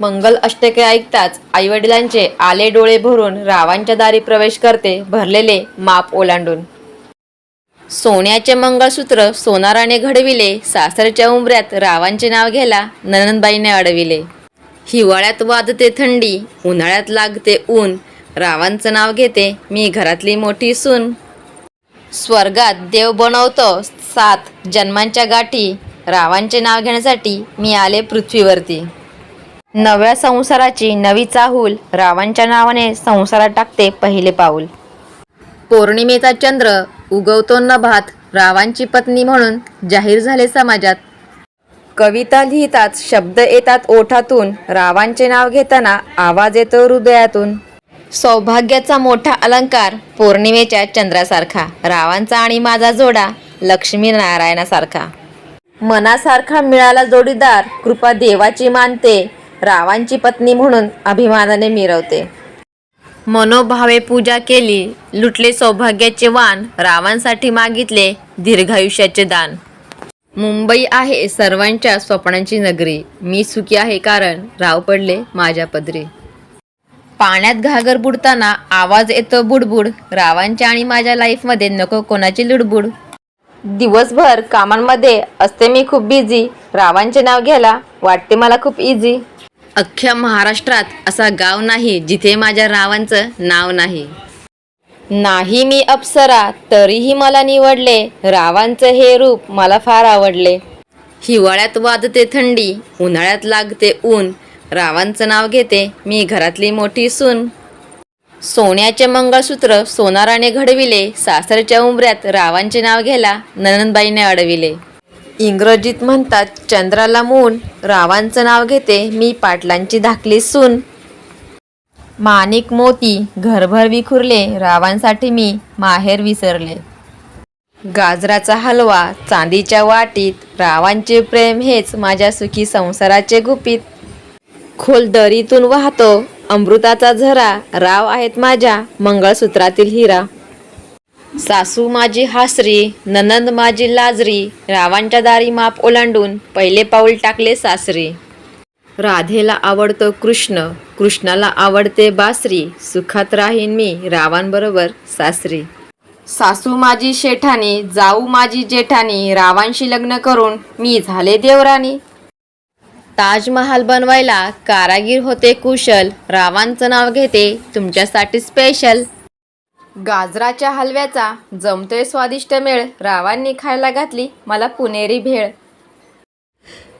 मंगल अष्टके ऐकताच आईवडिलांचे आले डोळे भरून रावांच्या दारी प्रवेश करते भरलेले माप ओलांडून. सोन्याचे मंगळसूत्र सोनाराने घडविले सासरच्या उंबऱ्यात रावांचे नाव घ्यायला ननंदबाईने अडविले. हिवाळ्यात वाजते थंडी उन्हाळ्यात लागते ऊन रावांचं नाव घेते मी घरातली मोठी सून. स्वर्गात देव बनवतो सात जन्मांच्या गाठी रावांचे नाव घेण्यासाठी मी आले पृथ्वीवरती. नव्या संसाराची नवी चाहूल रावांच्या नावाने संसारात टाकते पहिले पाऊल. पौर्णिमेचा चंद्र उगवतो नभात रावांची पत्नी म्हणून जाहीर झाले समाजात. कविता लिहितात शब्द येतात ओठातून रावांचे नाव घेताना आवाज येतो हृदयातून. सौभाग्याचा मोठा अलंकार पौर्णिमेच्या चंद्रासारखा रावांचा आणि माझा जोडा लक्ष्मी नारायणासारखा मनासारखा मिळाला जोडीदार कृपा देवाची मानते रावांची पत्नी म्हणून अभिमानाने मिरवते. मनोभावे पूजा केली लुटले सौभाग्याचे वाण रावांसाठी मागितले दीर्घायुष्याचे दान. मुंबई आहे सर्वांच्या स्वप्नांची नगरी. मी सुखी आहे कारण राव पडले माझ्या पदरी. पाण्यात घागर बुडताना आवाज येतो बुडबुड रावांच्या आणि माझ्या लाईफमध्ये नको कोणाची लुडबुड. दिवसभर कामांमध्ये असते मी खूप बिझी रावांचे नाव घ्यायला वाटते मला खूप इझी अख्ख्या महाराष्ट्रात असा गाव नाही जिथे माझ्या रावांचं नाव नाही. नाही मी अप्सरा तरीही मला निवडले. रावांचं हे रूप मला फार आवडले. हिवाळ्यात वाजते थंडी उन्हाळ्यात लागते ऊन. रावांचं नाव घेते मी घरातली मोठी सून. सोन्याचे मंगळसूत्र सोनाराने घडविले सासरच्या उंबऱ्यात रावांचे नाव घ्यायला ननंदबाईने अडविले. इंग्रजीत म्हणतात चंद्राला मून रावांचं नाव घेते मी पाटलांची धाकली सून. माणिक मोती घरभर विखुरले रावांसाठी मी माहेर विसरले. गाजराचा हलवा चांदीच्या वाटीत रावांचे प्रेम हेच माझ्या सुखी संसाराचे गुपित. खोल दरीतून वाहतो अमृताचा झरा राव आहेत माझ्या मंगळसूत्रातील हिरा. सासू माझी हासरी ननंद माझी लाजरी रावांच्या दारी माप ओलांडून पहिले पाऊल टाकले सासरी. राधेला आवडतो कृष्ण कृष्णाला आवडते बासरी सुखात राहीन मी रावांबरोबर सासरी. सासू माझी शेठानी जाऊ माझी जेठानी रावांशी लग्न करून मी झाले देवरानी ताजमहाल बनवायला कारागीर होते कुशल रावांचं नाव घेते तुमच्यासाठी स्पेशल गाजराच्या हलव्याचा जमतोय स्वादिष्ट मेळ रावांनी खायला घातली मला पुणेरी भेळ.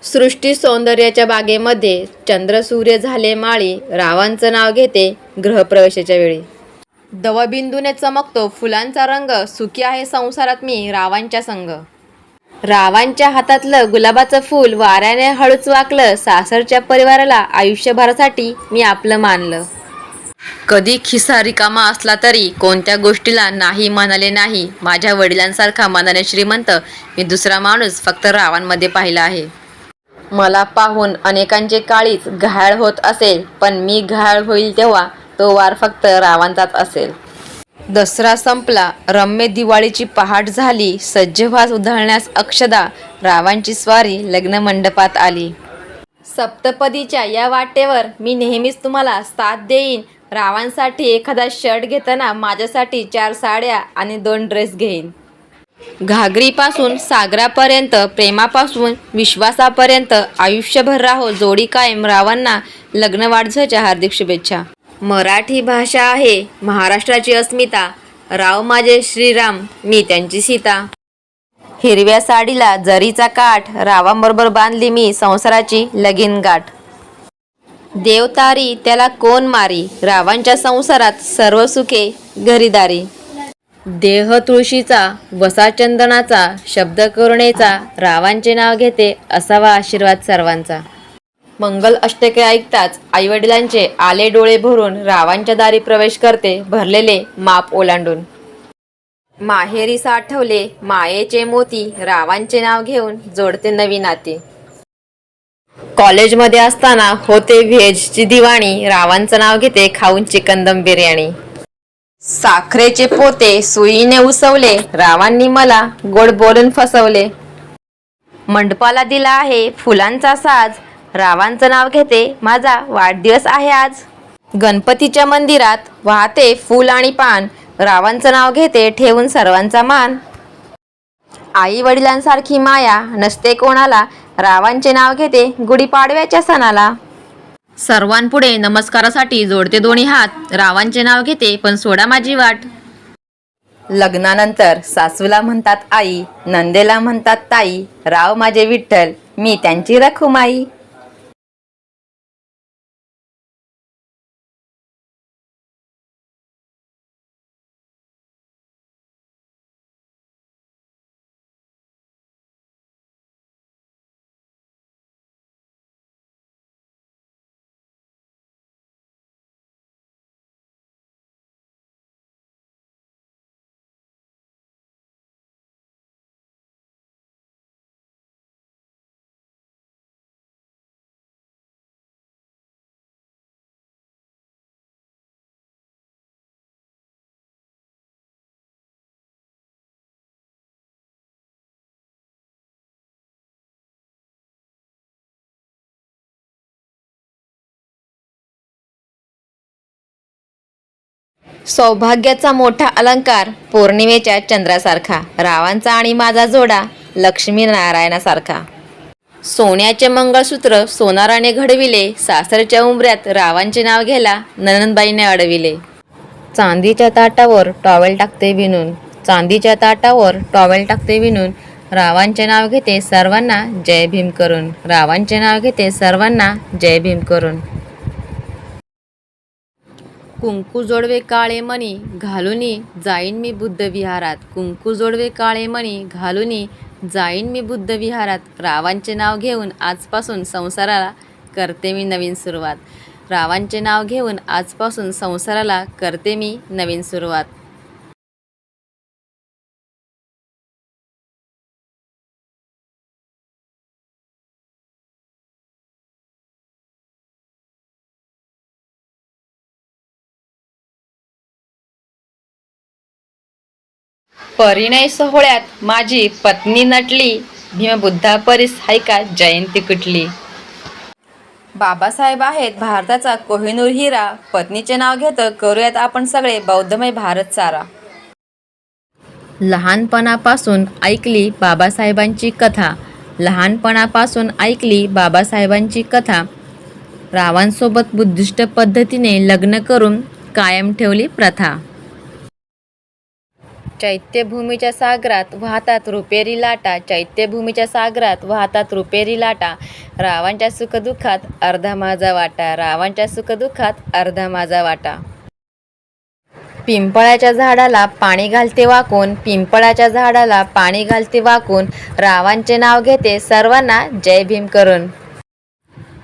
सृष्टी सौंदर्याच्या बागेमध्ये चंद्र सूर्य झाले माळी रावांचं नाव घेते ग्रहप्रवेशाच्या वेळी. दवबिंदूने चमकतो फुलांचा रंग सुखी आहे संसारात मी रावांच्या संग. रावांच्या हातातलं गुलाबाचं फूल वाऱ्याने हळूच वाकलं सासरच्या परिवाराला आयुष्यभरासाठी मी आपलं मानलं. कधी खिसा रिकामा असला तरी कोणत्या गोष्टीला नाही म्हणाले नाही. माझ्या वडिलांसारखा मनाने श्रीमंत मी दुसरा माणूस फक्त रावांमध्ये पाहिला आहे. मला पाहून अनेकांचे काळीच घायाळ होत असेल पण मी घायाळ होईल तेव्हा तो वार फक्त रावांचाच असेल. दसरा संपला रम्य दिवाळीची पहाट झाली सज्जभास उधळण्यास अक्षदा रावांची स्वारी लग्न मंडपात आली. सप्तपदीच्या या वाटेवर मी नेहमीच तुम्हाला साथ देईन रावांसाठी एखादा शर्ट घेताना माझ्यासाठी चार साड्या आणि दोन ड्रेस घेईन. घागरीपासून सागरापर्यंत प्रेमापासून विश्वासापर्यंत आयुष्यभर राहो जोडी कायम रावांना लग्नवाढझच्या हार्दिक शुभेच्छा. मराठी भाषा आहे महाराष्ट्राची अस्मिता. राव माझे श्रीराम मी त्यांची सीता. हिरव्या साडीला जरीचा काठ रावांबरोबर बांधली मी संसाराची लगीन गाठ. देवतारी त्याला कोण मारी? रावांच्या संसारात सर्व सुखे घरीदारी. देह तुळशीचा वसा चंदनाचा शब्द करुणेचा रावांचे नाव घेते असावा आशीर्वाद सर्वांचा. मंगल अष्टके ऐकताच आईवडिलांचे आले डोळे भरून रावांच्या दारी प्रवेश करते भरलेले माप ओलांडून. माहेरी साठवले मायेचे मोती रावांचे नाव घेऊन जोडते नवी नाती. कॉलेजमध्ये असताना होते व्हेजची दिवाणी. रावांचं नाव घेते खाऊन चिकन दम बिर्याणी. साखरेचे पोते सुईने उसवले. रावांनी मला गोड बोलून फसवले. मंडपाला दिला आहे फुलांचा साज. रावांचं नाव घेते माझा वाढदिवस आहे आज. गणपतीच्या मंदिरात वाहते फूल आणि पान. रावांचं नाव घेते ठेवून सर्वांचा मान. आई वडिलांसारखी माया नसते कोणाला. रावांचे नाव घेते गुढीपाडव्याच्या सणाला. सर्वांपुढे नमस्कारासाठी जोडते दोन्ही हात. रावांचे नाव घेते पण सोडा माझी वाट. लग्नानंतर सासूला म्हणतात आई नंदेला म्हणतात ताई राव माझे विठ्ठल मी त्यांची रखुमाई. सौभाग्याचा मोठा अलंकार पौर्णिमेच्या चंद्रासारखा रावांचा आणि माझा जोडा लक्ष्मी नारायणासारखा सोन्याचे मंगळसूत्र सोनाराने घडविले सासरच्या उंबऱ्यात रावांचे नाव घ्यायला ननंदबाईने अडविले. चांदीच्या ताटावर टॉवेल टाकते विणून चांदीच्या ताटावर टॉवेल टाकते विणून रावांचे नाव घेते सर्वांना जय भीम करून रावांचे नाव घेते सर्वांना जय भीम करून. कुंकू जोडवे काळे मणी घालुनी जाईन मी बुद्ध विहारात. कुंकू जोडवे काळे मणी घालुनी जाईन मी बुद्ध विहारात. रावांचे नाव घेऊन आजपासून संसाराला करते मी नवीन सुरुवात. रावांचे नाव घेऊन आजपासून संसाराला करते मी नवीन सुरुवात. परिणय सोहळ्यात माझी पत्नी नटली भीमबुद्धा परीस हायका जयंती कुठली? बाबासाहेब आहेत भारताचा कोहिनूर हिरा. पत्नीचे नाव घेतं करूयात आपण सगळे बौद्धमय भारत सारा. लहानपणापासून ऐकली बाबासाहेबांची कथा. लहानपणापासून ऐकली बाबासाहेबांची कथा. रावांसोबत बुद्धिस्ट पद्धतीने लग्न करून कायम ठेवली प्रथा. चैत्यभूमीच्या सागरात वाहतात रुपेरी लाटा चैत्यभूमीच्या सागरात वाहतात रुपेरी लाटा. रावांच्या सुखदुःखात अर्धा माझा वाटा रावांच्या सुखदुःखात अर्धा माझा वाटा. पिंपळाच्या झाडाला पाणी घालते वाकून पिंपळाच्या झाडाला पाणी घालते वाकून. रावांचे नाव घेते सर्वांना जय भीम करून.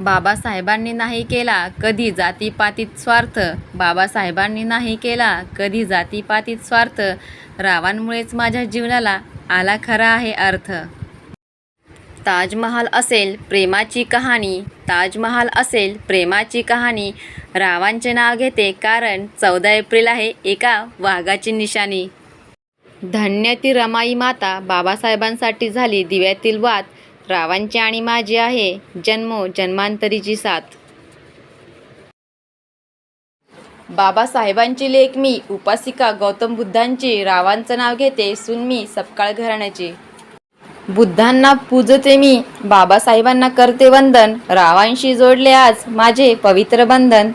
बाबासाहेबांनी नाही केला कधी जातीपातीत स्वार्थ. बाबासाहेबांनी नाही केला कधी जातीपातीत स्वार्थ. रावांमुळेच माझ्या जीवनाला आला खरा आहे अर्थ. ताजमहाल असेल प्रेमाची कहाणी. ताजमहाल असेल प्रेमाची कहाणी. रावांचे नाव घेते कारण चौदा एप्रिल आहे एका वाघाची निशाणी. धन्य ती रमाई माता बाबासाहेबांसाठी झाली दिव्यातील वाद रावांची आणि माझी आहे. जन्मो जन्मांतरीची साथ. बाबासाहेबांची लेख मी उपासिका गौतम बुद्धांची रावांचं नाव घेते सुन मी सपकाळ घराण्याची. बुद्धांना पूजते मी बाबासाहेबांना करते वंदन रावांशी जोडले आज माझे पवित्र बंधन.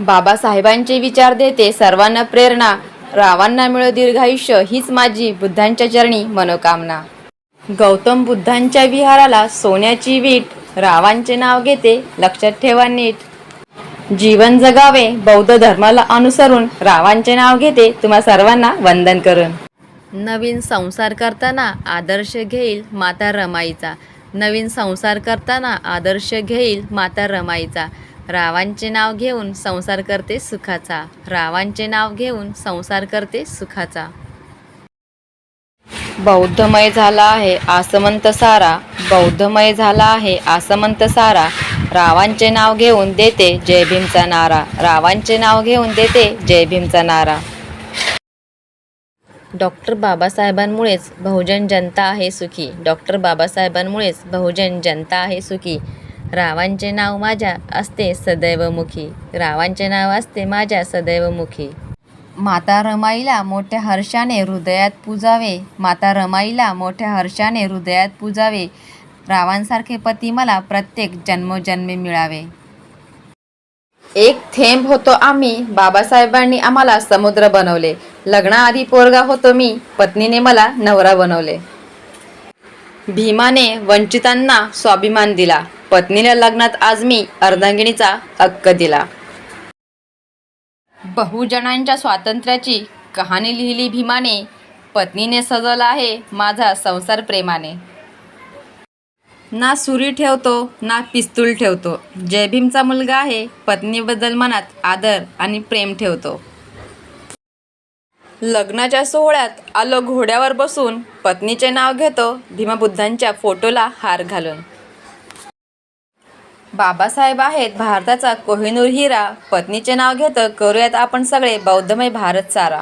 बाबासाहेबांचे विचार देते सर्वांना प्रेरणा रावांना मिळो दीर्घायुष्य हीच माझी बुद्धांच्या चरणी मनोकामना. गौतम बुद्धांच्या विहाराला सोन्याची वीट रावांचे नाव घेते लक्षात ठेवा नीट. जीवन जगावे बौद्ध धर्माला अनुसरून रावांचे नाव घेते तुम्हा सर्वांना वंदन करून. नवीन संसार करताना आदर्श घेईल माता रमाईचा. नवीन संसार करताना आदर्श घेईल माता रमाईचा. रावांचे नाव घेऊन संसार करते सुखाचा. रावांचे नाव घेऊन संसार करते सुखाचा. बौद्धमय झाला आहे आसमंत सारा. बौद्धमय झाला आहे आसमंत सारा. रावांचे नाव घेऊन देते जय भीमचा नारा. रावांचे नाव घेऊन देते जय भीमचा नारा. डॉक्टर बाबासाहेबांमुळेच बहुजन जनता आहे सुखी. डॉक्टर बाबासाहेबांमुळेच बहुजन जनता आहे सुखी. रावांचे नाव माझ्या असते सदैव मुखी रावांचे नाव असते माझ्या सदैव मुखी माता रमाईला मोठ्या हर्षाने हृदयात पूजावे. माता रमाईला मोठ्या हर्षाने हृदयात पूजावे. रावांसारखे पती मला प्रत्येक जन्मोजन्मी मिळावे. एक थेंब होतो आम्ही. बाबासाहेबांनी आम्हाला समुद्र बनवले. लग्नाआधी पोरगा होतो मी. पत्नीने मला नवरा बनवले. भीमाने वंचितांना स्वाभिमान दिला. पत्नीला लग्नात आज मी अर्धांगिणीचा हक्क दिला. बहुजनांच्या स्वातंत्र्याची कहाणी लिहिली भीमाने पत्नीने सजवला आहे माझा संसार प्रेमाने. ना सुरी ठेवतो ना पिस्तूल ठेवतो. जय भीमचा मुलगा आहे पत्नीबद्दल मनात आदर आणि प्रेम ठेवतो. लग्नाच्या सोहळ्यात आलो घोड्यावर बसून पत्नीचे नाव घेतो भीमबुद्धांच्या फोटोला हार घालून. बाबासाहेब आहेत भारताचा कोहिनूर हिरा. पत्नीचे नाव घेतं करूयात आपण सगळे बौद्धमय भारत सारा.